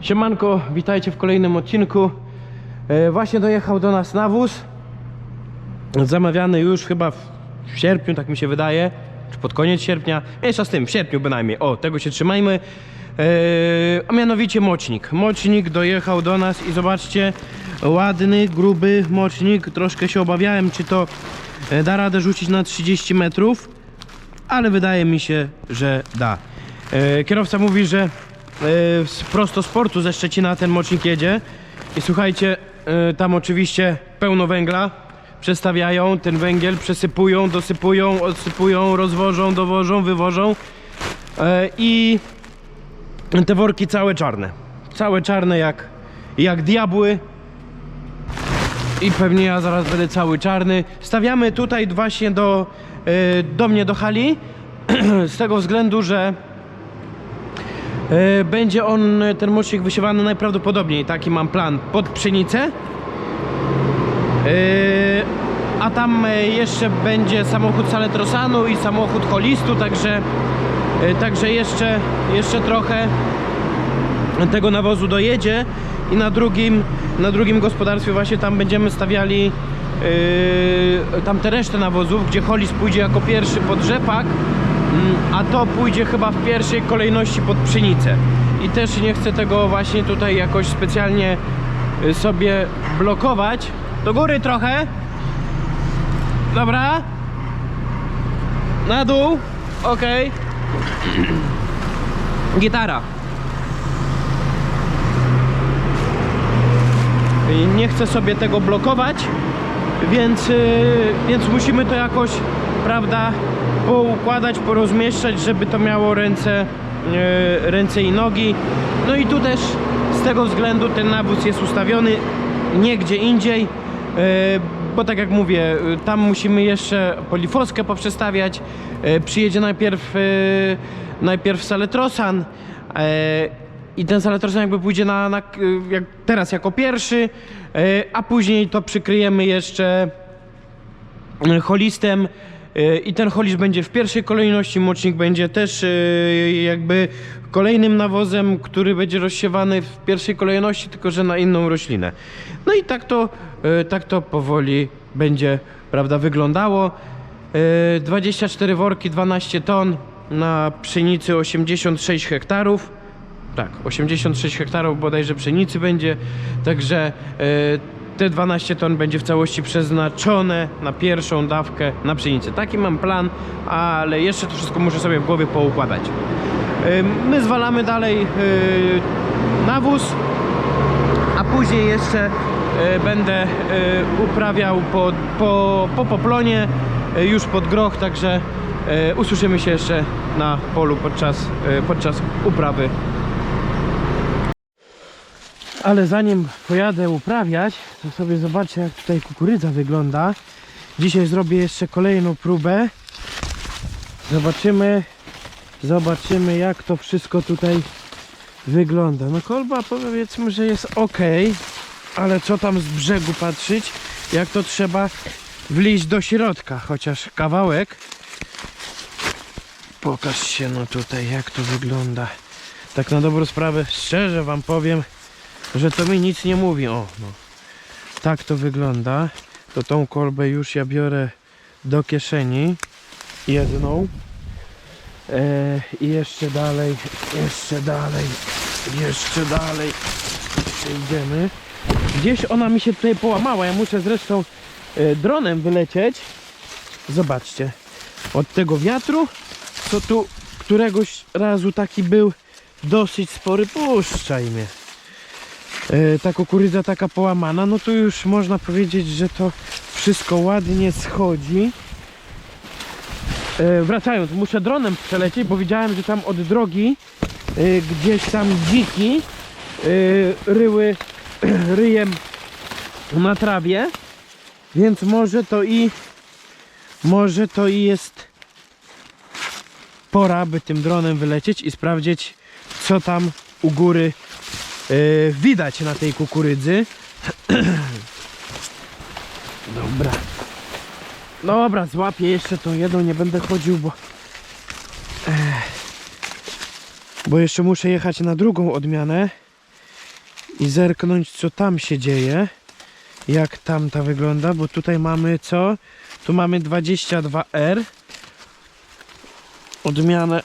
Siemanko, witajcie w kolejnym odcinku. E, właśnie dojechał do nas nawóz. Zamawiany już chyba w w sierpniu, tak mi się wydaje. Czy pod koniec sierpnia. Mniejsza z tym, w sierpniu bynajmniej. O, tego się trzymajmy. E, a mianowicie mocznik. Mocznik dojechał do nas i zobaczcie, ładny, gruby mocznik. Troszkę się obawiałem, czy to e, da radę rzucić na 30 metrów, ale wydaje mi się, że da. E, kierowca mówi, że e, prosto z portu ze Szczecina ten mocznik jedzie. I słuchajcie, e, tam oczywiście pełno węgla. Przestawiają, ten węgiel przesypują, dosypują, odsypują, rozwożą, dowożą, wywożą. I te worki całe czarne, całe czarne jak, jak diabły. I pewnie ja zaraz będę cały czarny. Stawiamy tutaj właśnie do, do mnie do hali. Z tego względu, że będzie on, ten mocznik wysiewany najprawdopodobniej, taki mam plan, pod pszenicę. E, A tam e, jeszcze będzie samochód Saletrosanu i samochód Holistu, także, e, także jeszcze, jeszcze trochę tego nawozu dojedzie i na drugim, na drugim gospodarstwie właśnie tam będziemy stawiali yy, tam te resztę nawozów, gdzie Holis pójdzie jako pierwszy pod rzepak, a to pójdzie chyba w pierwszej kolejności pod pszenicę. I też nie chcę tego właśnie tutaj jakoś specjalnie y, sobie blokować. Do góry trochę. Dobra. Na dół. Okej. Gitara. Nie chcę sobie tego blokować, więc, yy, więc musimy to jakoś, prawda, poukładać, porozmieszczać, żeby to miało ręce, yy, ręce i nogi. No i tu też z tego względu ten nawóz jest ustawiony nie gdzie indziej, yy, bo tak jak mówię, yy, tam musimy jeszcze polifoskę poprzestawiać. Yy, przyjedzie najpierw, yy, najpierw Saletrosan, yy, i ten saletrosan jakby pójdzie na, na jak teraz jako pierwszy, e, a później to przykryjemy jeszcze e, holistem e, i ten holist będzie w pierwszej kolejności, mocznik będzie też e, jakby kolejnym nawozem, który będzie rozsiewany w pierwszej kolejności, tylko że na inną roślinę. No i tak to, e, tak to powoli będzie, prawda, wyglądało. E, 24 worki, 12 ton na pszenicy 86 hektarów. Tak, 86 hektarów bodajże pszenicy będzie, także te 12 ton będzie w całości przeznaczone na pierwszą dawkę na pszenicę. Taki mam plan, ale jeszcze to wszystko muszę sobie w głowie poukładać. My zwalamy dalej e, nawóz, a później jeszcze e, będę e, uprawiał po, po, po poplonie już pod groch, także usłyszymy się jeszcze na polu podczas, podczas uprawy ale zanim pojadę uprawiać, to sobie zobaczę jak tutaj kukurydza wygląda. Dzisiaj zrobię jeszcze kolejną próbę. Zobaczymy, zobaczymy jak to wszystko tutaj wygląda. No kolba powiedzmy, że jest ok, ale co tam z brzegu patrzeć, jak to trzeba wliść do środka, chociaż kawałek. Pokaż się no tutaj jak to wygląda. Tak na dobrą sprawę, szczerze wam powiem, że to mi nic nie mówi. O, no. Tak to wygląda. To tą kolbę już ja biorę do kieszeni. Jedną. E, I jeszcze dalej, jeszcze dalej, jeszcze dalej idziemy. Gdzieś ona mi się tutaj połamała. Ja muszę zresztą e, dronem wylecieć. Zobaczcie. Od tego wiatru, co tu któregoś razu taki był dosyć spory. Puszczaj mnie ta kukurydza taka połamana, no to już można powiedzieć, że to wszystko ładnie schodzi. E, wracając, muszę dronem przelecieć, bo widziałem, że tam od drogi y, gdzieś tam dziki ryły ryjem na trawie, więc może to i może to i jest pora, by tym dronem wylecieć i sprawdzić, co tam u góry y, widać na tej kukurydzy. Dobra. Dobra, złapię jeszcze tą jedną, nie będę chodził, bo... Ech. Bo jeszcze muszę jechać na drugą odmianę i zerknąć, co tam się dzieje. Jak tamta wygląda, bo tutaj mamy co? Tu mamy 22R. Odmianę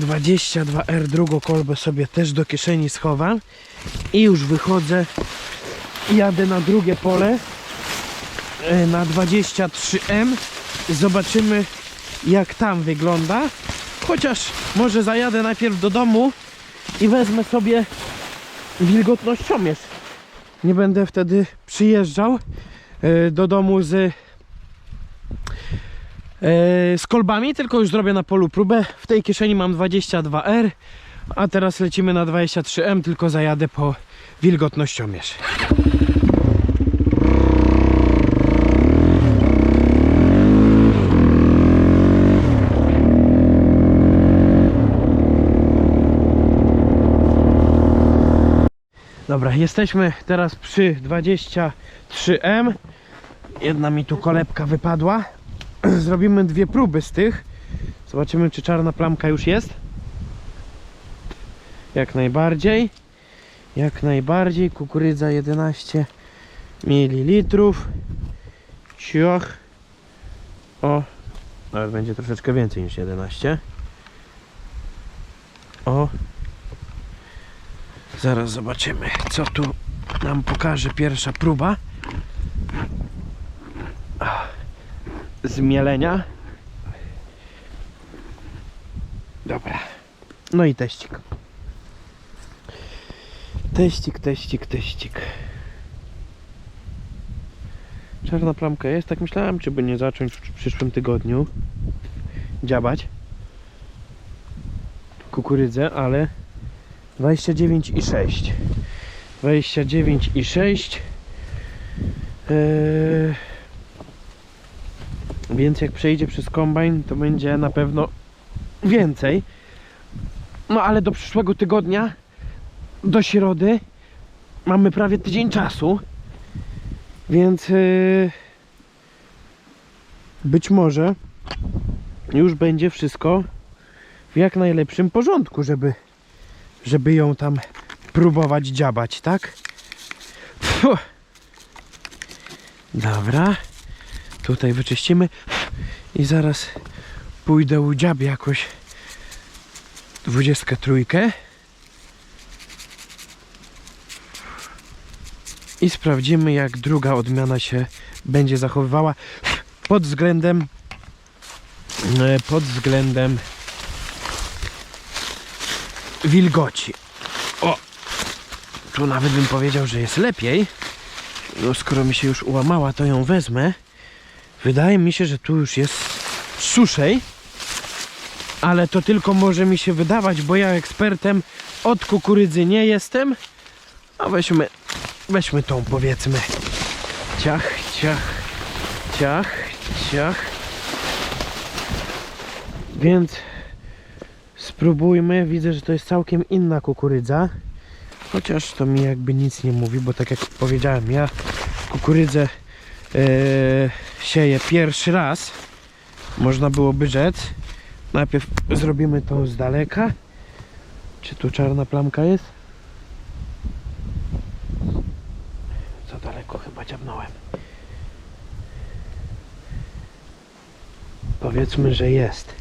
22R, drugą kolbę sobie też do kieszeni schowam. I już wychodzę jadę na drugie pole e, na 23M. Zobaczymy jak tam wygląda. Chociaż może zajadę najpierw do domu i wezmę sobie wilgotnościomierz. Nie będę wtedy przyjeżdżał e, do domu z, z kolbami, tylko już zrobię na polu próbę. W tej kieszeni mam 22R, a teraz lecimy na 23M, tylko zajadę po wilgotnościomierz. Dobra, jesteśmy teraz przy 23M. Jedna mi tu kolebka wypadła. Zrobimy dwie próby z tych. Zobaczymy, czy czarna plamka już jest. Jak najbardziej. Jak najbardziej. Kukurydza 11 ml. Cioch. O, nawet będzie troszeczkę więcej niż 11. O, Zaraz zobaczymy, co tu nam pokaże pierwsza próba. Zmielenia. Dobra. No i teścik. Teścik, teścik, teścik. Czarna plamka jest, tak myślałem, czy by nie zacząć w przyszłym tygodniu dziabać kukurydzę, ale 29 i 6 29 i 6 Eee, więc jak przejdzie przez kombajn to będzie na pewno więcej no ale do przyszłego tygodnia do środy mamy prawie tydzień czasu więc eee, być może już będzie wszystko w jak najlepszym porządku, żeby żeby ją tam próbować dziabać, tak? Dobra. Tutaj wyczyścimy i zaraz pójdę u dziaby jakoś 23 i sprawdzimy jak druga odmiana się będzie zachowywała pod względem e, pod względem wilgoci. O! Tu nawet bym powiedział, że jest lepiej. No skoro mi się już ułamała, to ją wezmę. Wydaje mi się, że tu już jest suszej. Ale to tylko może mi się wydawać, bo ja ekspertem od kukurydzy nie jestem. A weźmy, weźmy tą powiedzmy. Ciach, ciach, ciach, ciach. Więc Spróbujmy, widzę, że to jest całkiem inna kukurydza. Chociaż to mi jakby nic nie mówi, bo tak jak powiedziałem, ja kukurydzę e, sieję pierwszy raz. Można byłoby rzec. Najpierw zrobimy to z daleka. Czy tu czarna plamka jest? Za daleko chyba dziabnąłem. Powiedzmy, że jest.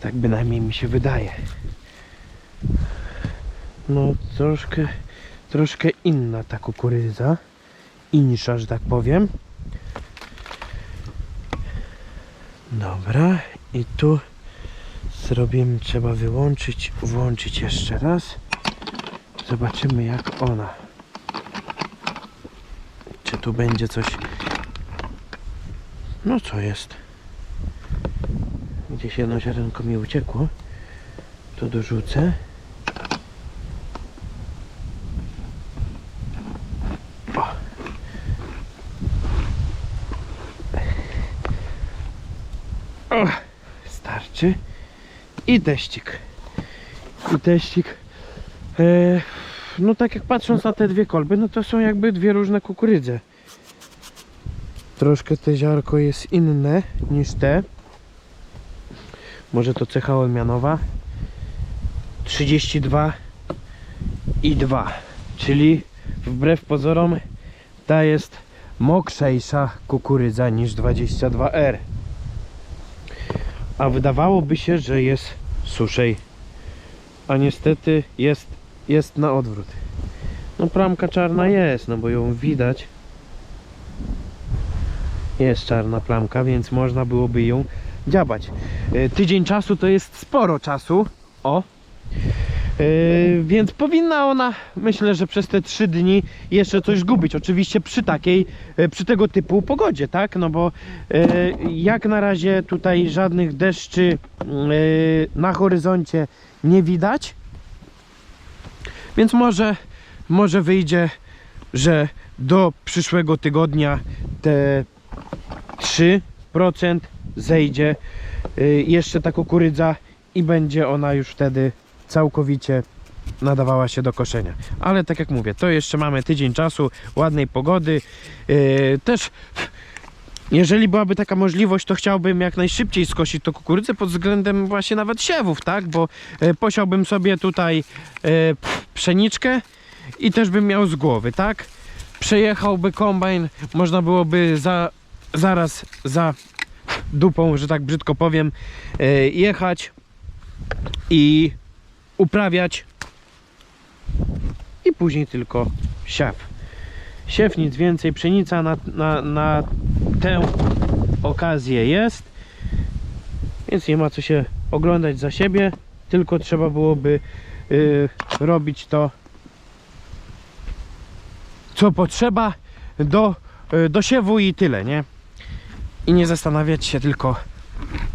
Tak bynajmniej mi się wydaje. No troszkę, troszkę inna ta kukurydza. Insza, że tak powiem. Dobra, i tu zrobimy, trzeba wyłączyć, włączyć jeszcze raz. Zobaczymy jak ona. Czy tu będzie coś... No co jest? Gdzieś jedno ziarenko mi uciekło. To dorzucę. O. O, I teścik. I teścik. E, no tak jak patrząc na te dwie kolby, no to są jakby dwie różne kukurydze. Troszkę te ziarko jest inne niż te. Może to cecha odmianowa. 32 i 2. Czyli wbrew pozorom ta jest mokrzejsza kukurydza niż 22R. A wydawałoby się, że jest suszej. A niestety jest, jest na odwrót. No plamka czarna jest, no bo ją widać. Jest czarna plamka, więc można byłoby ją dziabać. E, Tydzień czasu to jest sporo czasu. O. E, więc powinna ona, myślę, że przez te trzy dni jeszcze coś zgubić. Oczywiście przy takiej, e, przy tego typu pogodzie, tak? No bo e, jak na razie tutaj żadnych deszczy na horyzoncie nie widać. Więc może, może wyjdzie, że do przyszłego tygodnia te 3% zejdzie jeszcze ta kukurydza i będzie ona już wtedy całkowicie nadawała się do koszenia. Ale tak jak mówię, to jeszcze mamy tydzień czasu, ładnej pogody. Yy, też jeżeli byłaby taka możliwość, to chciałbym jak najszybciej skosić to kukurydzę pod względem właśnie nawet siewów, tak? Bo e, posiałbym sobie tutaj pf, pszeniczkę i też bym miał z głowy, tak? Przejechałby kombajn, można byłoby za, zaraz za dupą, że tak brzydko powiem, e, jechać i uprawiać i później tylko siew. Siew, nic więcej, pszenica na, na, na tę okazję jest, więc nie ma co się oglądać za siebie, tylko trzeba byłoby y, robić to co potrzeba do, y, do siewu i tyle, nie? I nie zastanawiać się tylko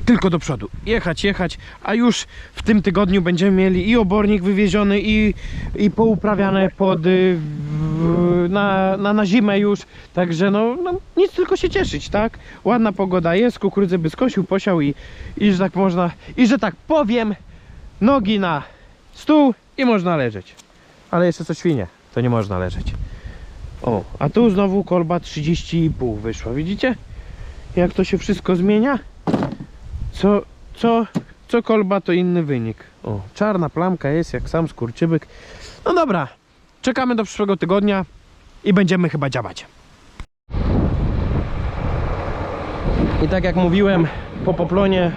tylko do przodu. Jechać, jechać, a już w tym tygodniu będziemy mieli i obornik wywieziony i, i pouprawiane pod y, w, na, na, na zimę już. Także no, no nic tylko się cieszyć, tak? Ładna pogoda jest, kukurydzę by skosił, posiał i, i że tak można, i że tak powiem, nogi na stół i można leżeć. Ale jeszcze co świnie, to nie można leżeć. O, a tu znowu kolba 30,5 wyszła, widzicie? Jak to się wszystko zmienia? Co, co, co kolba to inny wynik. O, czarna plamka jest jak sam skurczybyk. No dobra, czekamy do przyszłego tygodnia i będziemy chyba działać. I tak jak mówiłem, po poplonie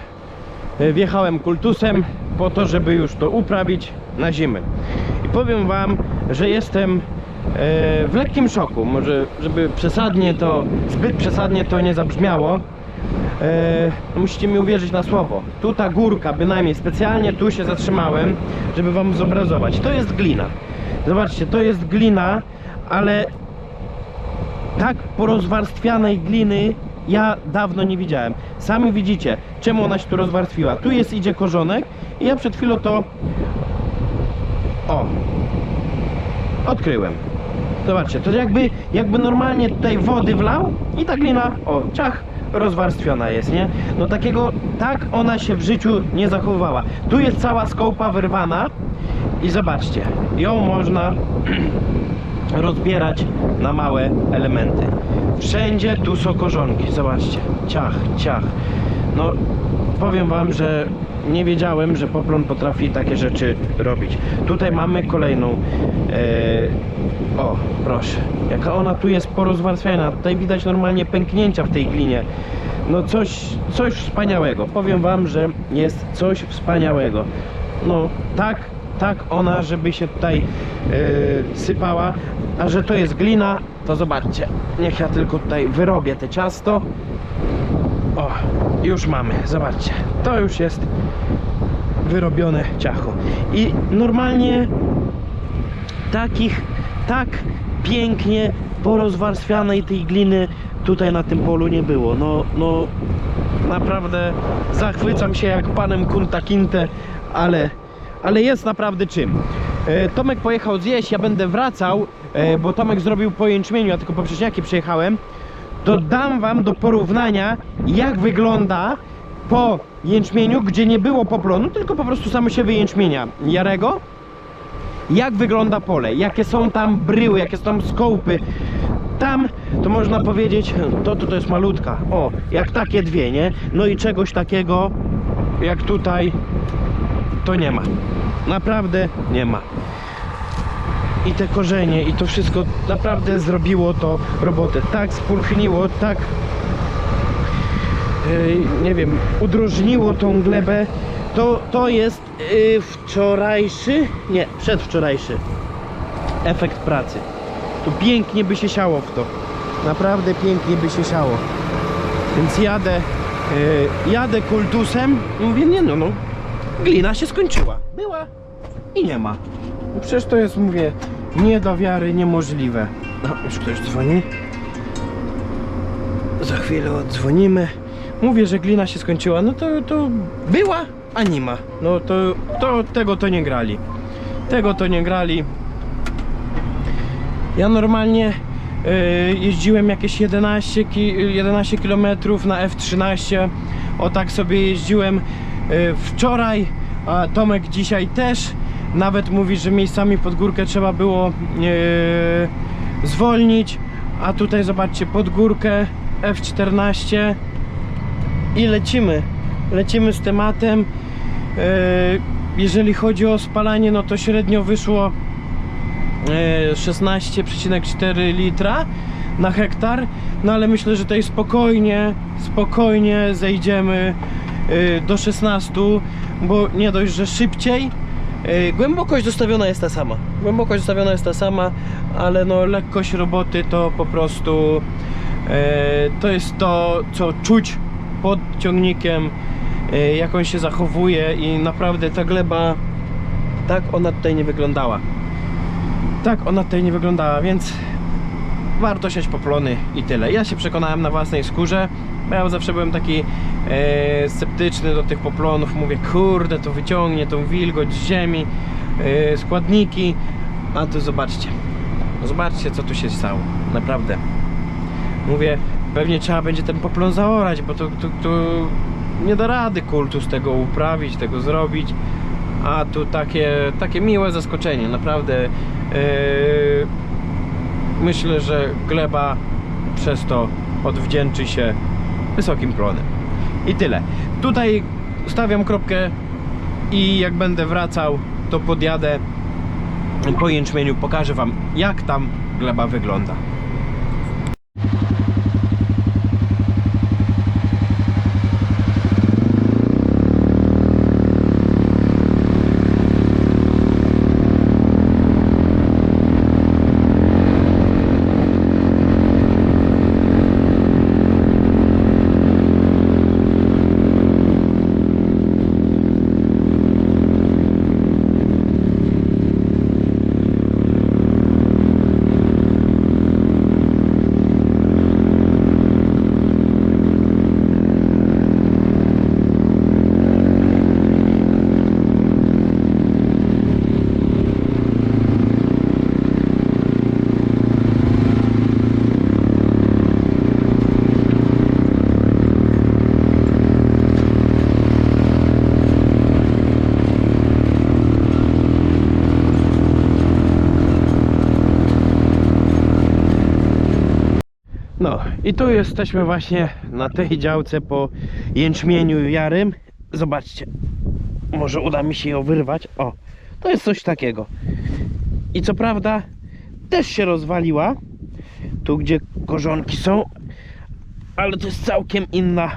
e, wjechałem kultusem po to, żeby już to uprawić na zimę. I powiem wam, że jestem e, w lekkim szoku. Może, żeby przesadnie to, zbyt przesadnie to nie zabrzmiało, E, musicie mi uwierzyć na słowo. Tu ta górka, bynajmniej specjalnie tu się zatrzymałem, żeby wam zobrazować. To jest glina. Zobaczcie, to jest glina, ale tak porozwarstwianej gliny ja dawno nie widziałem. Sami widzicie, czemu ona się tu rozwarstwiła. Tu jest idzie korzonek i ja przed chwilą to o odkryłem. Zobaczcie, to jakby, jakby normalnie tutaj wody wlał i ta glina, o, ciach, rozwarstwiona jest, nie? No takiego, tak ona się w życiu nie zachowywała. Tu jest cała skołpa wyrwana i zobaczcie, ją można rozbierać na małe elementy. Wszędzie tu są korzonki, zobaczcie, ciach, ciach. No, powiem wam, że nie wiedziałem, że poplon potrafi takie rzeczy robić. Tutaj mamy kolejną. E, o, proszę. Jaka ona tu jest porozwarstwiona. Tutaj widać normalnie pęknięcia w tej glinie. No coś, coś wspaniałego. Powiem wam, że jest coś wspaniałego. No tak, tak ona, żeby się tutaj e, sypała. A że to jest glina, to zobaczcie. Niech ja tylko tutaj wyrobię te ciasto. Już mamy, zobaczcie. To już jest wyrobione ciacho. I normalnie takich, tak pięknie porozwarstwianej tej gliny tutaj na tym polu nie było. No, no naprawdę zachwycam się jak panem Kunta Kinte, ale, ale jest naprawdę czym. E, Tomek pojechał zjeść, ja będę wracał, e, bo Tomek zrobił po jęczmieniu, ja tylko po Prześniaki przyjechałem. To dam wam do porównania, jak wygląda po jęczmieniu, gdzie nie było poplonu, tylko po prostu samo siebie jęczmienia jarego. Jak wygląda pole, jakie są tam bryły, jakie są tam skołpy. Tam to można powiedzieć, to to, to jest malutka. O, jak takie dwie, nie? No i czegoś takiego jak tutaj to nie ma. Naprawdę nie ma. I te korzenie, i to wszystko naprawdę zrobiło to robotę. Tak spulchniło, tak yy, nie wiem, udrożniło tą glebę. To, to jest yy, wczorajszy, nie, przedwczorajszy efekt pracy. Tu pięknie by się siało w to. Naprawdę pięknie by się siało. Więc jadę, yy, jadę kultusem i mówię, nie no, no, glina się skończyła. Była i nie ma. No Przecież to jest, mówię, nie do wiary, niemożliwe. No, już ktoś dzwoni. Za chwilę odzwonimy. Mówię, że glina się skończyła, no to, to była, a nie ma. No to, to tego to nie grali. Tego to nie grali. Ja normalnie y, jeździłem jakieś 11, ki 11 km na F13. O tak sobie jeździłem y, wczoraj, a Tomek dzisiaj też. Nawet mówi, że miejscami pod górkę trzeba było y, zwolnić. A tutaj zobaczcie, pod górkę F14 i lecimy. Lecimy z tematem. E, Jeżeli chodzi o spalanie, no to średnio wyszło e, 16,4 litra na hektar. No ale myślę, że tutaj spokojnie, spokojnie zejdziemy e, do 16, bo nie dość, że szybciej. Głębokość zostawiona jest ta sama. Głębokość zostawiona jest ta sama, ale no lekkość roboty to po prostu e, to jest to, co czuć pod ciągnikiem, e, jak on się zachowuje i naprawdę ta gleba tak ona tutaj nie wyglądała. Tak ona tutaj nie wyglądała, więc warto siać poplony i tyle. Ja się przekonałem na własnej skórze. bo Ja zawsze byłem taki e, sceptyczny do tych poplonów. Mówię, kurde, to wyciągnie tą wilgoć z ziemi, e, składniki. A tu zobaczcie. Zobaczcie, co tu się stało. Naprawdę. Mówię, pewnie trzeba będzie ten poplon zaorać, bo to, to, to nie da rady kultu z tego uprawić, tego zrobić. A tu takie, takie miłe zaskoczenie, naprawdę. Yy, myślę, że gleba przez to odwdzięczy się wysokim plonem. I tyle. Tutaj stawiam kropkę i jak będę wracał, to podjadę po jęczmieniu, pokażę Wam jak tam gleba wygląda. No i tu jesteśmy właśnie na tej działce po jęczmieniu jarym. Zobaczcie, może uda mi się ją wyrwać. O, to jest coś takiego. I co prawda też się rozwaliła, tu gdzie korzonki są, ale to jest całkiem inna,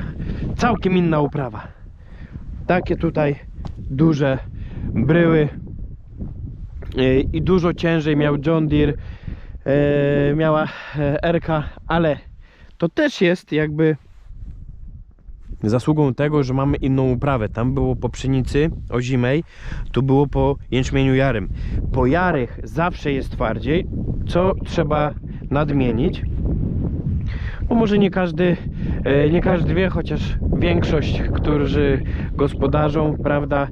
całkiem inna uprawa. Takie tutaj duże bryły Yy, i dużo ciężej miał John Deere e, miała e, Erka, ale to też jest jakby zasługą tego, że mamy inną uprawę. Tam było po pszenicy ozimej, tu było po jęczmieniu jarym. Po jarych zawsze jest twardziej, co trzeba nadmienić. bo może nie każdy, e, nie każdy wie, chociaż większość, którzy gospodarzą, prawda,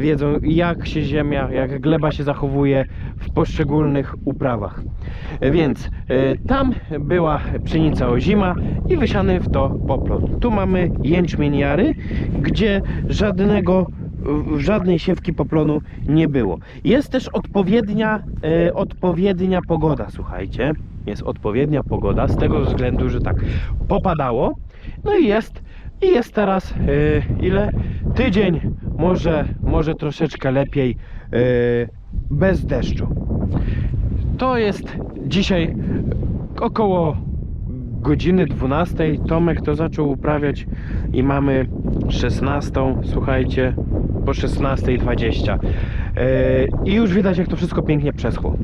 wiedzą jak się ziemia, jak gleba się zachowuje w poszczególnych uprawach. E, Więc e, tam była pszenica ozima i wysiany w to poplon. Tu mamy jęczmień jary, gdzie żadnego żadnej siewki poplonu nie było. Jest też odpowiednia, e, odpowiednia pogoda, słuchajcie. Jest odpowiednia pogoda z tego względu, że tak popadało. No i jest i jest teraz e, ile? Tydzień, może, może troszeczkę lepiej e, bez deszczu. To jest dzisiaj około godziny 12. Tomek to zaczął uprawiać i mamy 16. Słuchajcie, po 16.20. Yy, I już widać, jak to wszystko pięknie przeschło.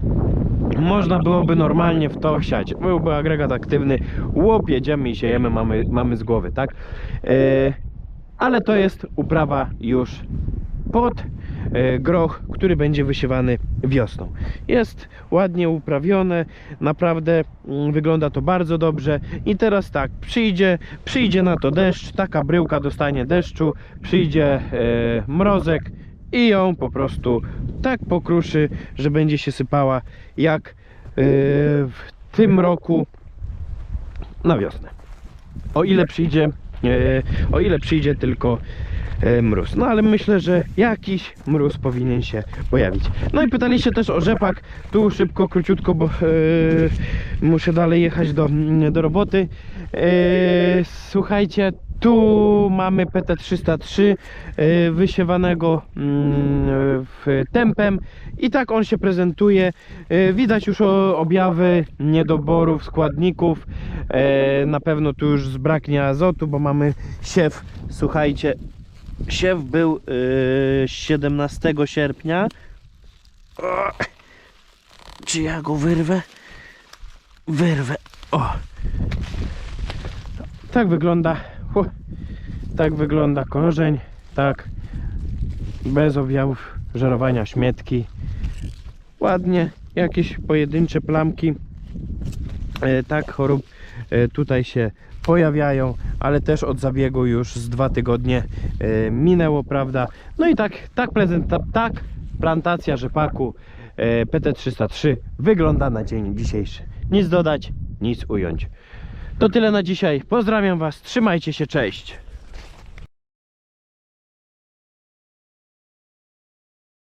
Można byłoby normalnie w to siać. Byłby agregat aktywny, łop, jedziemy i siejemy, mamy, mamy z głowy, tak? Yy, ale to jest uprawa już pod e, groch, który będzie wysiewany wiosną. Jest ładnie uprawione, naprawdę mm, wygląda to bardzo dobrze i teraz tak, przyjdzie, przyjdzie na to deszcz, taka bryłka dostanie deszczu, przyjdzie e, mrozek i ją po prostu tak pokruszy, że będzie się sypała jak e, w tym roku na wiosnę. O ile przyjdzie, e, o ile przyjdzie tylko e, mróz. No ale myślę, że jakiś mróz powinien się pojawić. No i pytaliście też o rzepak. Tu szybko, króciutko, bo e, muszę dalej jechać do, do roboty. E, słuchajcie, tu mamy PT303 e, wysiewanego mm, w tempem i tak on się prezentuje. E, Widać już objawy niedoborów składników. E, Na pewno tu już zbraknie azotu, bo mamy siew. Słuchajcie, siew był e, 17 sierpnia. Czy ja go wyrwę? Wyrwę. O. Tak wygląda. Tak wygląda korzeń. Tak. Bez objawów żerowania śmietki. Ładnie. Jakieś pojedyncze plamki. E, tak chorób e, tutaj się pojawiają, ale też od zabiegu już z dwa tygodnie e, minęło, prawda? No i tak, tak, prezenta, tak plantacja rzepaku e, PT303 wygląda na dzień dzisiejszy. Nic dodać, nic ująć. To tyle na dzisiaj. Pozdrawiam Was, trzymajcie się, cześć.